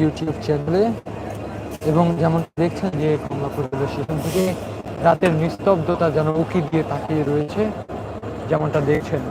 YouTube চ্যানেলে এবং যেমন দেখছেন যে কমলাপুর সেখান থেকে রাতের নিস্তব্ধতা যেন উকি দিয়ে তাকিয়ে রয়েছে, যেমনটা দেখছেন।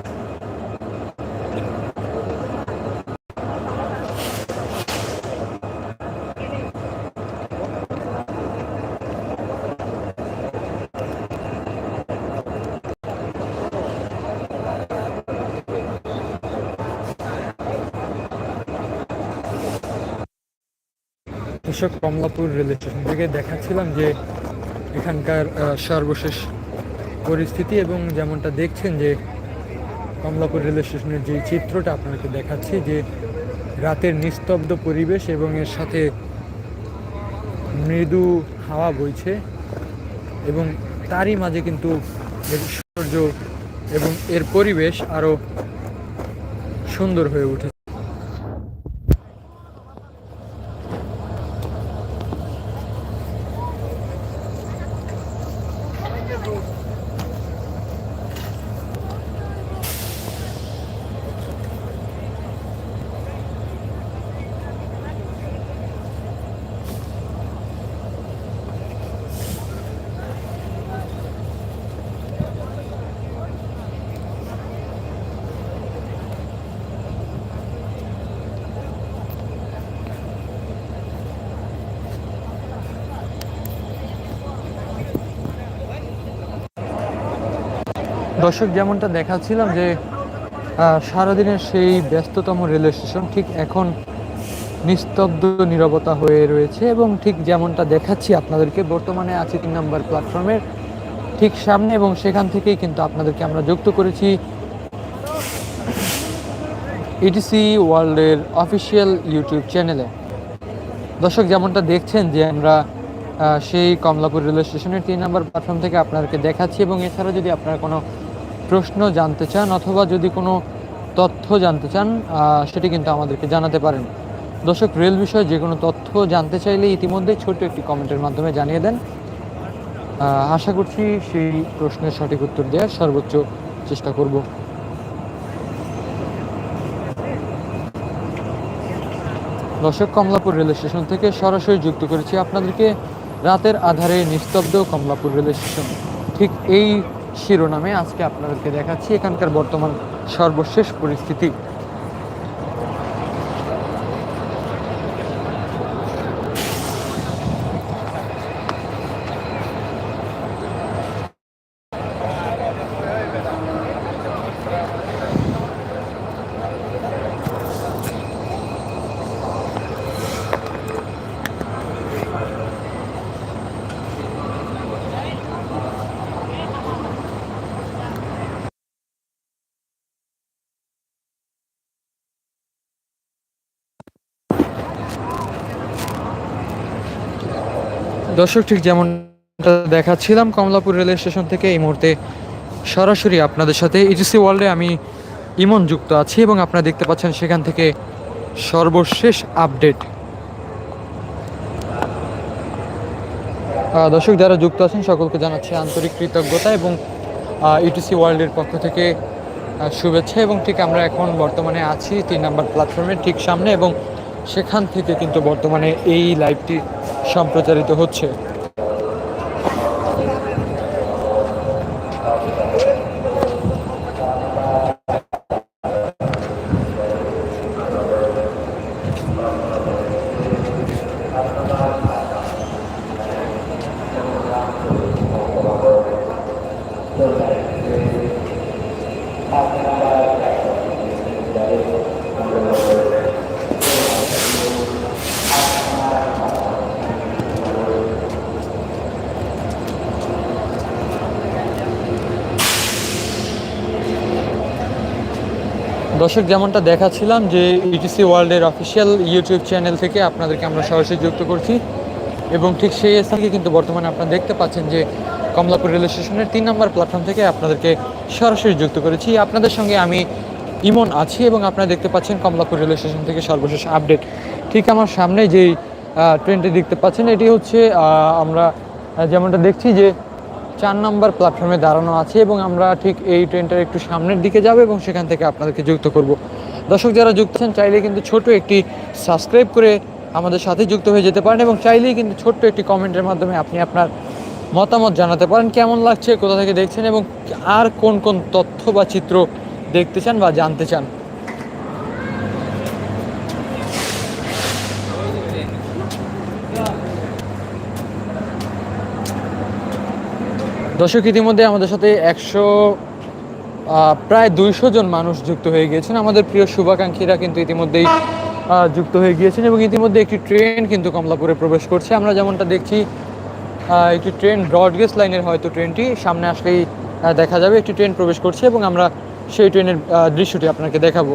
কমলাপুর রেল স্টেশন থেকে দেখাচ্ছিলাম যে এখানকার সর্বশেষ পরিস্থিতি এবং যেমনটা দেখছেন যে কমলাপুর রেল স্টেশনের যে চিত্রটা আপনাকে দেখাচ্ছি যে রাতের নিস্তব্ধ পরিবেশ এবং এর সাথে মৃদু হাওয়া বইছে এবং তারই মাঝে কিন্তু এর সৌন্দর্য এবং এর পরিবেশ আরও সুন্দর হয়ে উঠেছে। দর্শক, যেমনটা দেখাচ্ছিলাম যে সারাদিনের সেই ব্যস্ততম রেলওয়ে স্টেশন ঠিক এখন নিস্তব্ধ নীরবতা হয়ে রয়েছে এবং ঠিক যেমনটা দেখাচ্ছি আপনাদেরকে, বর্তমানে আছি তিন নম্বর প্ল্যাটফর্মের ঠিক সামনে এবং সেখান থেকেই কিন্তু আপনাদেরকে আমরা যুক্ত করেছি। ইটিসি ওয়ার্ল্ডের অফিসিয়াল ইউটিউব চ্যানেলে। দর্শক, যেমনটা দেখছেন যে আমরা সেই কমলাপুর রেলওয়ে স্টেশনের তিন নম্বর প্ল্যাটফর্ম থেকে আপনাদেরকে দেখাচ্ছি এবং এছাড়া যদি আপনারা কোনো প্রশ্ন জানতে চান অথবা যদি কোনো তথ্য জানতে চান সেটি কিন্তু আমাদেরকে জানাতে পারেন। দর্শক, রেল বিষয়ে যে কোনো তথ্য জানতে চাইলে ইতিমধ্যে ছোট একটি কমেন্টের মাধ্যমে জানিয়ে দেন। আশা করছি সেই প্রশ্নের সঠিক উত্তর দেওয়ার সর্বোচ্চ চেষ্টা করব। দর্শক, কমলাপুর রেল স্টেশন থেকে সরাসরি যুক্ত করেছি আপনাদেরকে। রাতের আধারে নিস্তব্ধ কমলাপুর রেল স্টেশন। ঠিক এই শিরোনামে আজকে আপনাদেরকে দেখাচ্ছি এখানকার বর্তমান সর্বশেষ পরিস্থিতি। দর্শক, ঠিক যেমনটা দেখাচ্ছিলাম, কমলাপুর রেল স্টেশন থেকে এই মুহূর্তে সরাসরি আপনাদের সাথে ইটিসি ওয়ার্ল্ডে আমি ইমন যুক্ত আছি এবং আপনারা দেখতে পাচ্ছেন সেখান থেকে সর্বশেষ আপডেট। দর্শক, যারা যুক্ত আছেন, সকলকে জানাচ্ছি আন্তরিক কৃতজ্ঞতা এবং ইটিসি ওয়ার্ল্ডের পক্ষ থেকে শুভেচ্ছা এবং ঠিক আমরা এখন বর্তমানে আছি তিন নম্বর প্ল্যাটফর্মের ঠিক সামনে এবং সেখান থেকে কিন্তু বর্তমানে এই লাইভটি সম্প্রচারিত হচ্ছে। দর্শক, যেমনটা দেখাচ্ছিলাম যে ইটিসি ওয়ার্ল্ডের অফিসিয়াল ইউটিউব চ্যানেল থেকে আপনাদেরকে আমরা সরাসরি যুক্ত করছি। এবং ঠিক সেই স্থানকে কিন্তু বর্তমানে আপনারা দেখতে পাচ্ছেন যে কমলাপুর রেল স্টেশনের তিন নম্বর প্ল্যাটফর্ম থেকে আপনাদেরকে সরাসরি যুক্ত করেছি। আপনাদের সঙ্গে আমি ইমন আছি এবং আপনারা দেখতে পাচ্ছেন কমলাপুর রেল স্টেশন থেকে সর্বশেষ আপডেট। ঠিক আমার সামনে যেই ট্রেনটি দেখতে পাচ্ছেন, এটি হচ্ছে আমরা যেমনটা দেখছি যে চার নম্বর প্ল্যাটফর্মে দাঁড়ানো আছে এবং আমরা ঠিক এই ট্রেনটার একটু সামনের দিকে যাব এবং সেখান থেকে আপনাদেরকে যুক্ত করব। দর্শক যারা যুক্ত আছেন চাইলে কিন্তু ছোট একটি সাবস্ক্রাইব করে আমাদের সাথে যুক্ত হয়ে যেতে পারেন এবং চাইলেই কিন্তু ছোট্ট একটি কমেন্টের মাধ্যমে আপনি আপনার মতামত জানাতে পারেন, কেমন লাগছে, কোথা থেকে দেখছেন এবং আর কোন কোন তথ্য বা চিত্র দেখতে চান বা জানতে চান। দর্শক, ইতিমধ্যে আমাদের সাথে একশো প্রায় দুইশো জন মানুষ যুক্ত হয়ে গিয়েছেন। আমাদের প্রিয় শুভাকাঙ্ক্ষীরা কিন্তু ইতিমধ্যেই যুক্ত হয়ে গিয়েছেন এবং ইতিমধ্যে একটি ট্রেন কিন্তু কমলাপুরে প্রবেশ করছে। আমরা যেমনটা দেখছি একটি ট্রেন ব্রডগেজ লাইনের হয়তো ট্রেনটি সামনে আসলেই দেখা যাবে। একটি ট্রেন প্রবেশ করছে এবং আমরা সেই ট্রেনের দৃশ্যটি আপনাকে দেখাবো।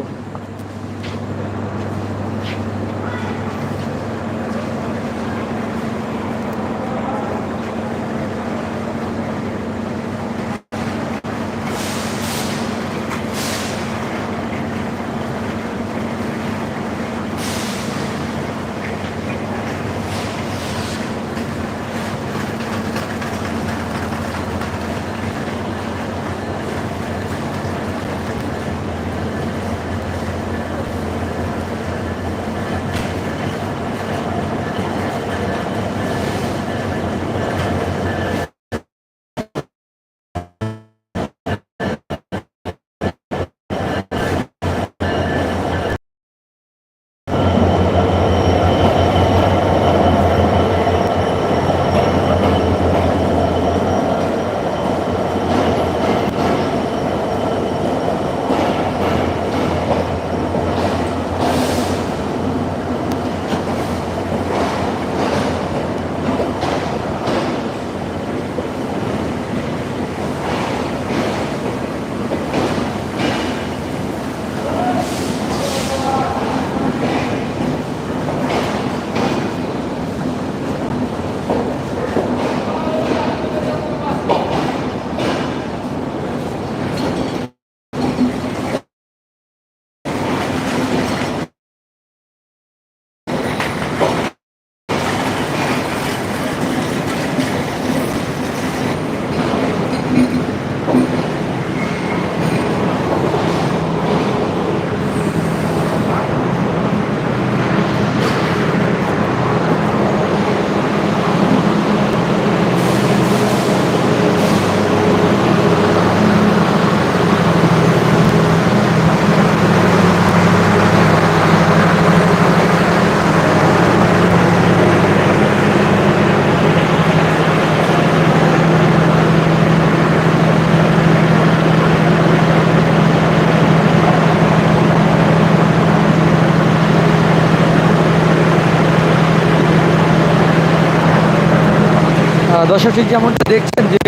দর্শক ঠিক যেমনটা দেখছেন যে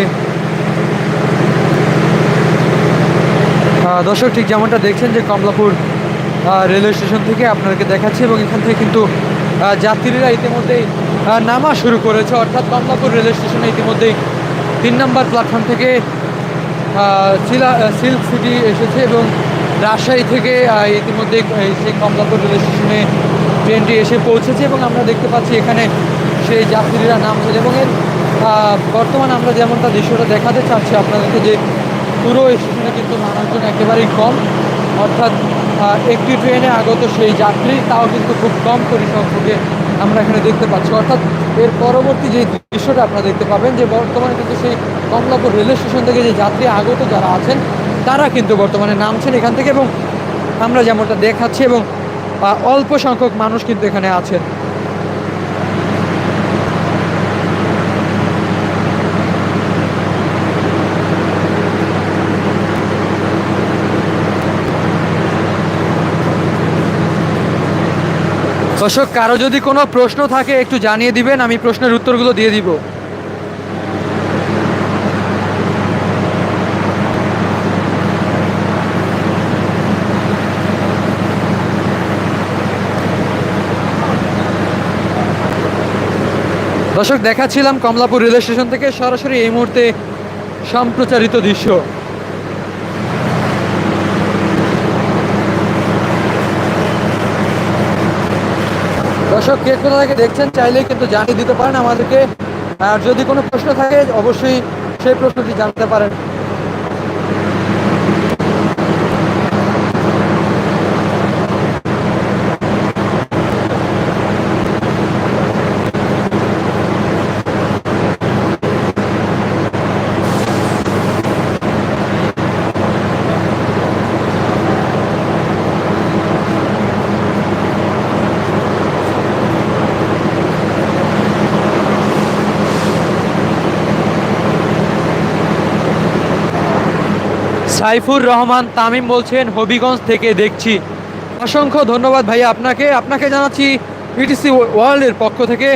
দর্শক ঠিক যেমনটা দেখছেন যে কমলাপুর রেলওয়ে স্টেশন থেকে আপনাদেরকে দেখাচ্ছি এবং এখান থেকে কিন্তু যাত্রীরা ইতিমধ্যেই নামা শুরু করেছে। অর্থাৎ কমলাপুর রেলওয়ে স্টেশনে ইতিমধ্যেই তিন নম্বর প্ল্যাটফর্ম থেকে চিলা সিল্ক সিটি এসেছে এবং রাজশাহী থেকে ইতিমধ্যে সেই কমলাপুর রেল স্টেশনে ট্রেনটি এসে পৌঁছেছে এবং আমরা দেখতে পাচ্ছি এখানে সেই যাত্রীরা নামছেন এবং এর বর্তমানে আমরা যেমনটা দৃশ্যটা দেখাতে চাচ্ছি, আপনাদেরকে যে পুরো স্টেশনে কিন্তু মানুষজন একেবারেই কম। অর্থাৎ একটি ট্রেনে আগত সেই যাত্রী, তাও কিন্তু খুব কম পরিসংখ্যকে আমরা এখানে দেখতে পাচ্ছি। অর্থাৎ, এর পরবর্তী যে দৃশ্যটা আপনারা দেখতে পাবেন যে বর্তমানে কিন্তু সেই কমলাপুর রেলওয়ে স্টেশন থেকে যে যাত্রী আগত যারা আছেন, তারা কিন্তু বর্তমানে নামছেন এখান থেকে এবং আমরা যেমনটা দেখাচ্ছি এবং অল্প সংখ্যক মানুষ কিন্তু এখানে আছেন। দর্শক, কারও যদি কোনো প্রশ্ন থাকে, একটু জানিয়ে দিবেন, আমি প্রশ্নের উত্তরগুলো দিয়ে দিব। দর্শক, দেখাচ্ছিলাম কমলাপুর রেল স্টেশন থেকে সরাসরি এই মুহূর্তে সম্প্রচারিত দৃশ্য। দর্শক, কে কোথা থেকে দেখছেন চাইলে কিন্তু জানিয়ে দিতে পারেন আমাদেরকে। আর যদি কোনো প্রশ্ন থাকে, অবশ্যই সেই প্রশ্নটি জানতে পারেন। সাইফুর রহমান তামিম বলছেন, হবিগঞ্জ থেকে দেখছি। অসংখ্য ধন্যবাদ ভাইয়া আপনাকে। আপনাকে জানাচ্ছি বিটিসি ওয়ার্ল্ডের পক্ষ থেকে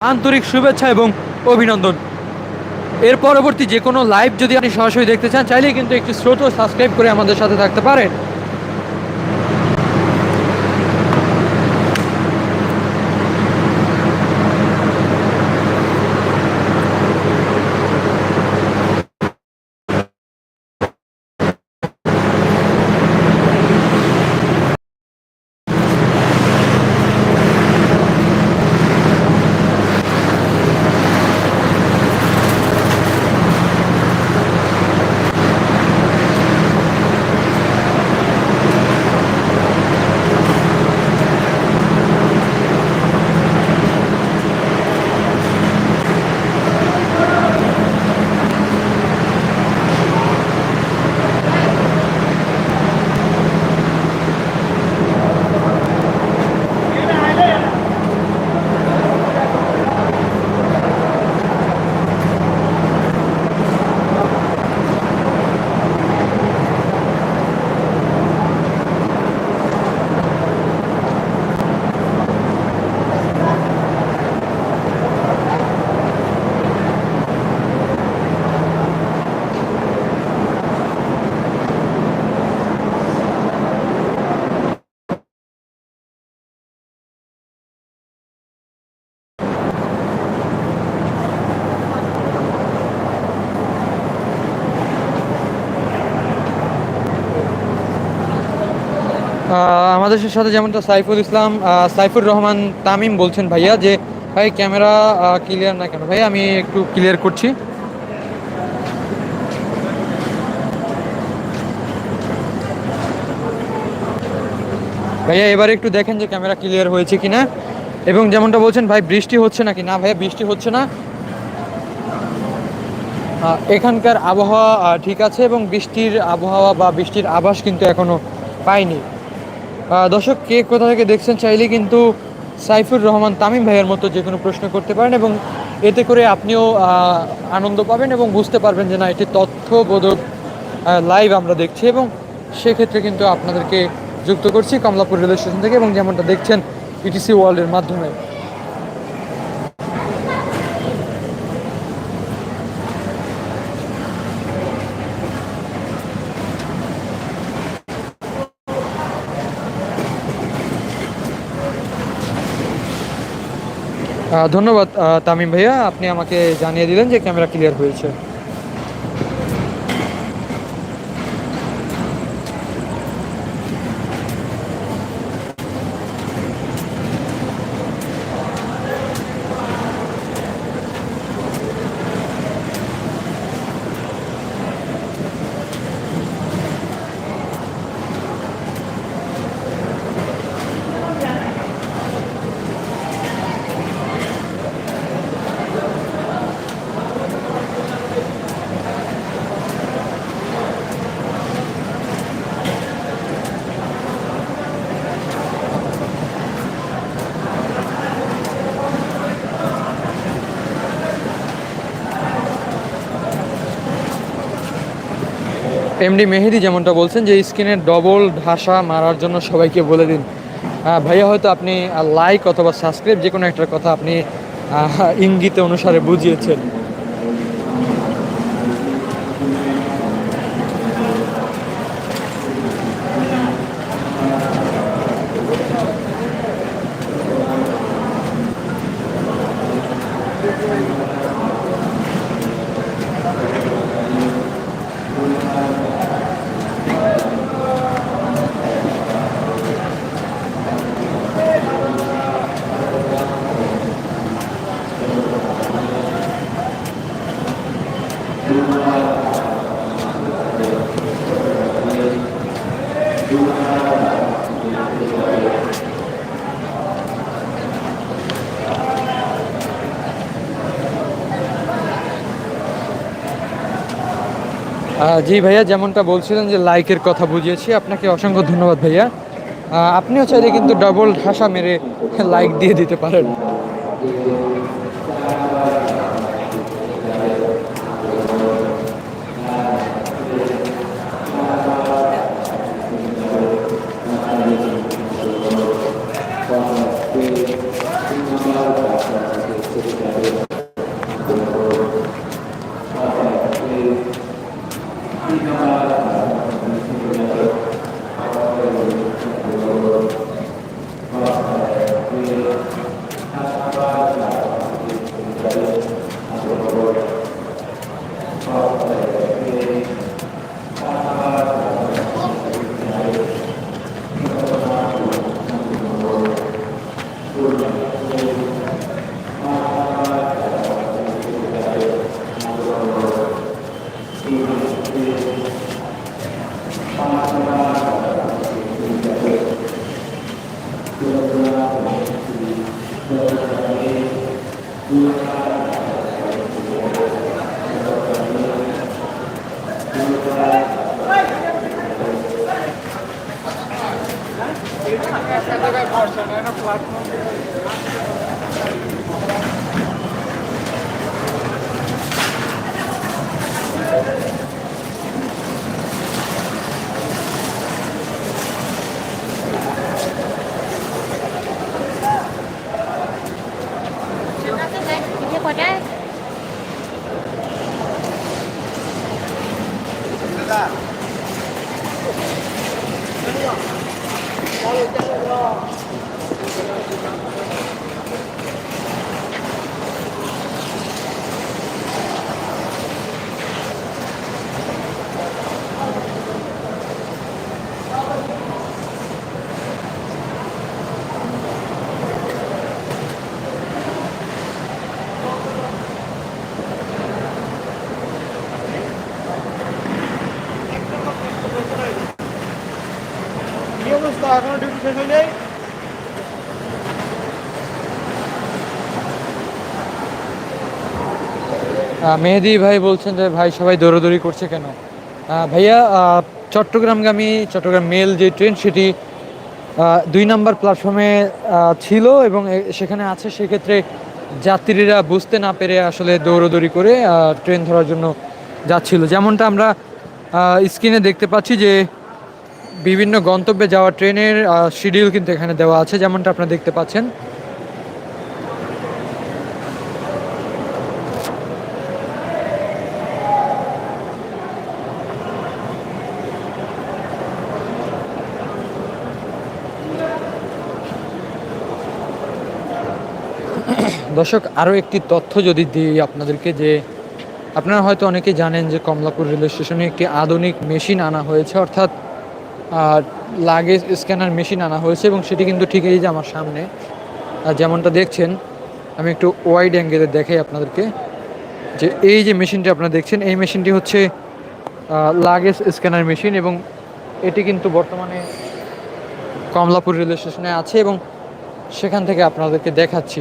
আন্তরিক শুভেচ্ছা এবং অভিনন্দন। এর পরবর্তী যে কোনো লাইভ যদি আপনি সরাসরি দেখতে চান, চাইলে কিন্তু একটি স্রোত সাবস্ক্রাইব করে আমাদের সাথে থাকতে পারেন। আমাদের সাথে যেমনটা সাইফুল ইসলাম সাইফুর রহমান তামিম বলছেন ভাইয়া যে, ভাই, ক্যামেরা ক্লিয়ার না কেন? ভাই আমি একটু ক্লিয়ার করছি। ভাইয়া, এবারে একটু দেখেন যে ক্যামেরা ক্লিয়ার হয়েছে কিনা। এবং যেমনটা বলছেন, ভাই, বৃষ্টি হচ্ছে নাকি? না, ভাইয়া, বৃষ্টি হচ্ছে না। এখানকার আবহাওয়া ঠিক আছে এবং বৃষ্টির আবহাওয়া বা বৃষ্টির আভাস কিন্তু এখনও পাইনি। দর্শক, কে কোথা থেকে দেখছেন চাইলে কিন্তু সাইফুর রহমান তামিম ভাইয়ের মতো যে কোনো প্রশ্ন করতে পারেন এবং এতে করে আপনিও আনন্দ পাবেন এবং বুঝতে পারবেন যে না, এটি তথ্যবোধক লাইভ আমরা দেখছি এবং সেক্ষেত্রে কিন্তু আপনাদেরকে যুক্ত করছি কমলাপুর রেলওয়ে স্টেশন থেকে এবং যেমনটা দেখছেন ইটিসি ওয়ার্ল্ডের মাধ্যমে। ধন্যবাদ তামিম ভাইয়া। আপনি আমাকে জানিয়ে দিলেন যে ক্যামেরা ক্লিয়ার হয়েছে। এমডি মেহেদি যেমনটা বলছেন যে স্ক্রিনের ডবল ঢাসা মারার জন্য সবাইকে বলে দিন। ভাইয়া, হয়তো আপনি লাইক অথবা সাবস্ক্রাইব যে কোনো একটা কথা আপনি ইঙ্গিতে অনুসারে বুঝিয়েছেন। জি ভাইয়া, যেমনটা বলছিলেন যে লাইকের কথা বুঝিয়েছি, আপনাকে অসংখ্য ধন্যবাদ ভাইয়া। আপনিও চাইলে কিন্তু ডবল ঠাসা মেরে লাইক দিয়ে দিতে পারেন। মেহেদি ভাই বলছেন যে, ভাই, সবাই দৌড়াদৌড়ি করছে কেন? ভাইয়া চট্টগ্রামগামী, চট্টগ্রাম মেল যে ট্রেন সেটি দুই নম্বর প্ল্যাটফর্মে ছিল এবং সেখানে আছে। সেক্ষেত্রে যাত্রীরা বুঝতে না পেরে আসলে দৌড়াদৌড়ি করে ট্রেন ধরার জন্য যাচ্ছিল। যেমনটা আমরা স্ক্রিনে দেখতে পাচ্ছি যে, বিভিন্ন গন্তব্যে যাওয়া ট্রেনের শিডিউল কিন্তু এখানে দেওয়া আছে, যেমনটা আপনারা দেখতে পাচ্ছেন। আরও একটি তথ্য যদি দিই আপনাদেরকে যে আপনারা হয়তো অনেকে জানেন যে কমলাপুর রেল স্টেশনে একটি আধুনিক মেশিন আনা হয়েছে, অর্থাৎ লাগেজ স্ক্যানার মেশিন আনা হয়েছে এবং সেটি কিন্তু ঠিক এই যে আমার সামনে। আর যেমনটা দেখছেন, আমি একটু ওয়াইড অ্যাঙ্গেলে দেখাই আপনাদেরকে যে এই যে মেশিনটি আপনারা দেখছেন, এই মেশিনটি হচ্ছে লাগেজ স্ক্যানার মেশিন এবং এটি কিন্তু বর্তমানে কমলাপুর রেল স্টেশনে আছে এবং সেখান থেকে আপনাদেরকে দেখাচ্ছি।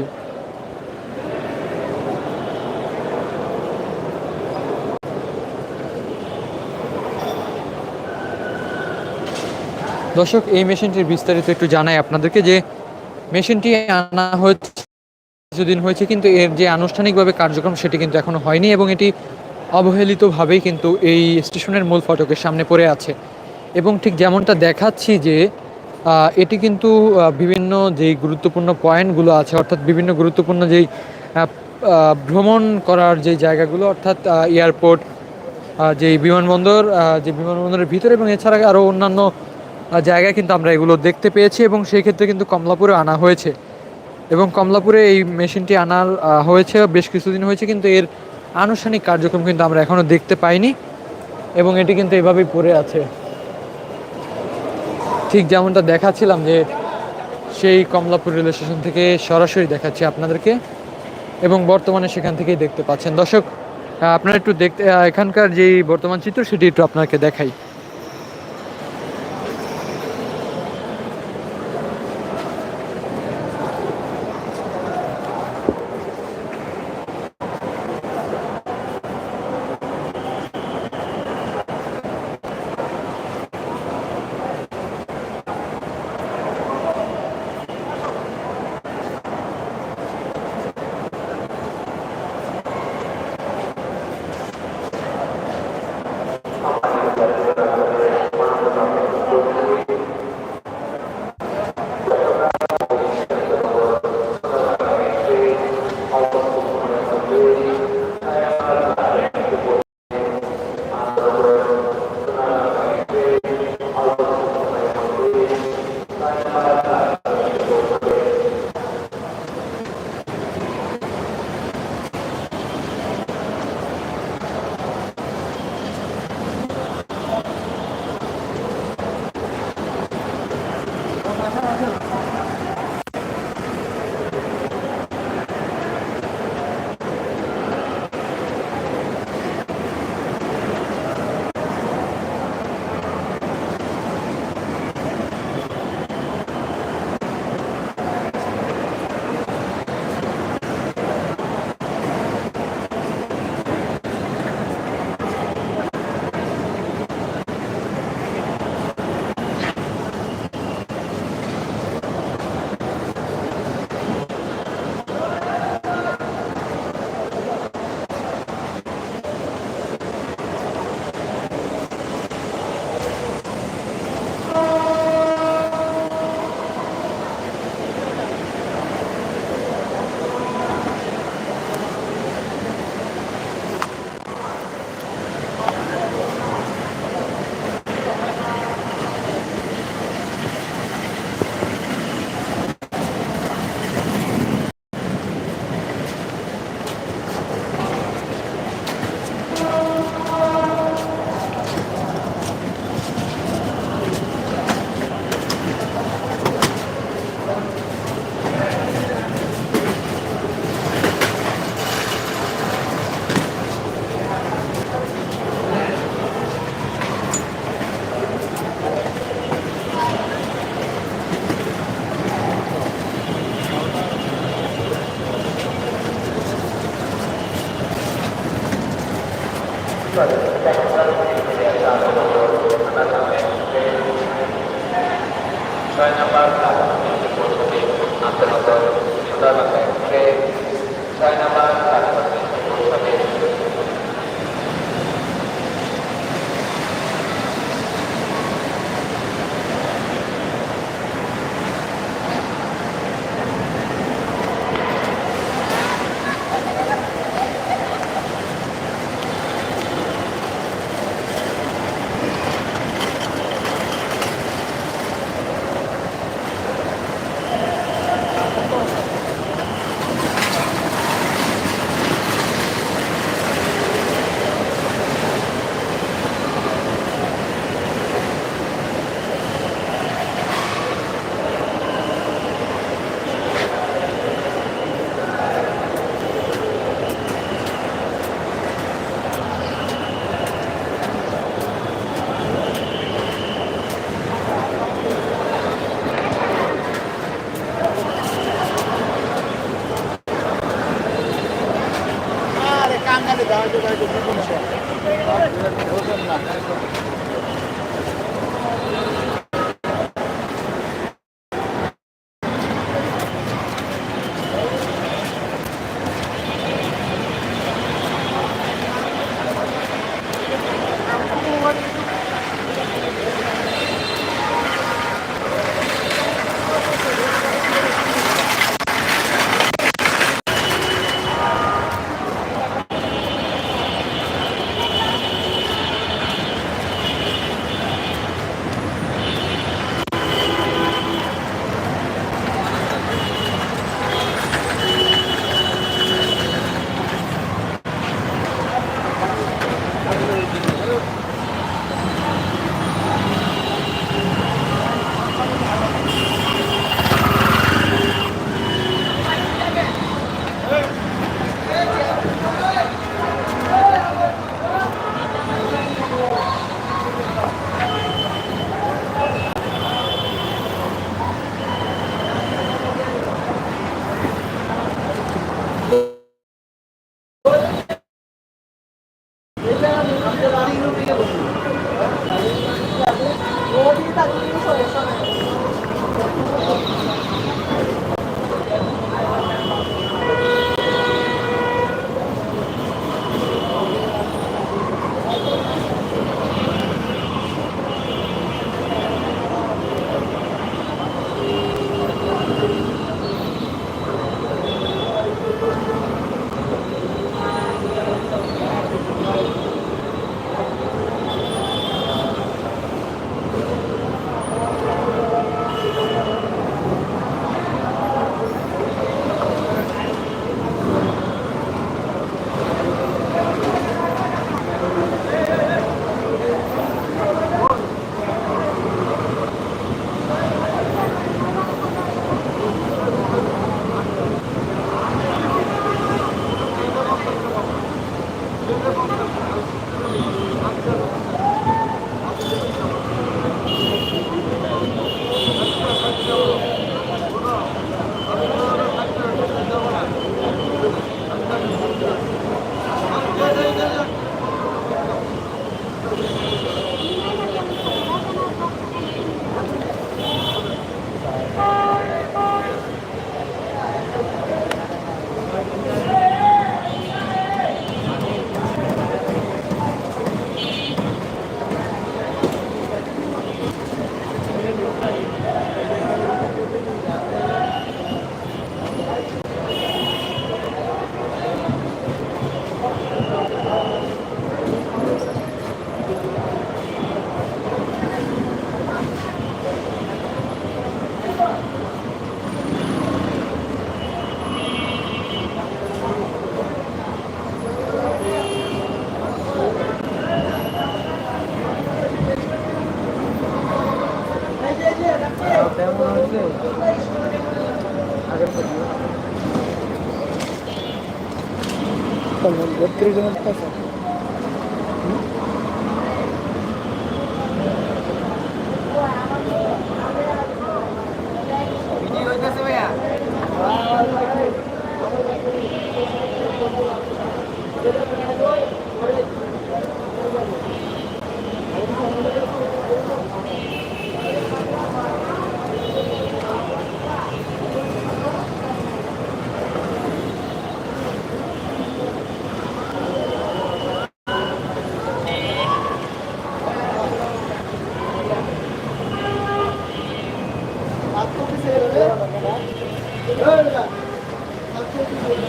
দর্শক, এই মেশিনটির বিস্তারিত একটু জানাই আপনাদেরকে যে মেশিনটি আনা হয়েছে, কিছুদিন হয়েছে, কিন্তু এর যে আনুষ্ঠানিকভাবে কার্যক্রম সেটি কিন্তু এখনও হয়নি এবং এটি অবহেলিতভাবেই কিন্তু এই স্টেশনের মূল ফটকের সামনে পড়ে আছে। এবং ঠিক যেমনটা দেখাচ্ছি যে এটি কিন্তু বিভিন্ন যেই গুরুত্বপূর্ণ পয়েন্টগুলো আছে, অর্থাৎ বিভিন্ন গুরুত্বপূর্ণ যেই ভ্রমণ করার যে জায়গাগুলো, অর্থাৎ এয়ারপোর্ট যে বিমানবন্দর যে বিমানবন্দরের ভিতরে এবং এছাড়া আরও অন্যান্য জায়গায় কিন্তু আমরা এগুলো দেখতে পেয়েছি এবং সেই ক্ষেত্রে কিন্তু কমলাপুরে আনা হয়েছে। এবং কমলাপুরে এই মেশিনটি আনার হয়েছে, বেশ কিছুদিন হয়েছে, কিন্তু এর আনুষ্ঠানিক কার্যক্রম কিন্তু আমরা এখনও দেখতে পাইনি এবং এটি কিন্তু এভাবেই পড়ে আছে। ঠিক যেমনটা দেখাচ্ছিলাম যে সেই কমলাপুর রেল স্টেশন থেকে সরাসরি দেখাচ্ছি আপনাদেরকে এবং বর্তমানে সেখান থেকেই দেখতে পাচ্ছেন। দর্শক আপনারা একটু দেখতে এখানকার যেই বর্তমান চিত্র সেটি একটু আপনাকে দেখাই। 何? Tamam, götüreceğim. Tamam.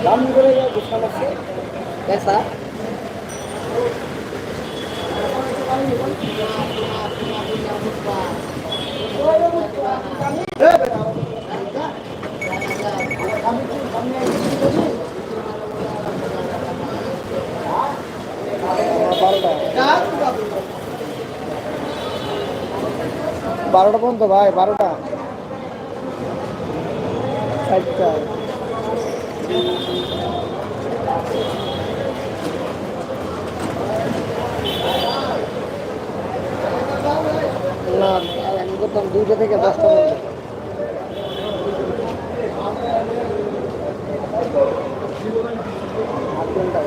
দাম করে বারোটা পর্যন্ত ভাই বারোটা। চারটা না আমি করতাম দুইটা থেকে দশটা মধ্যে ঘণ্টা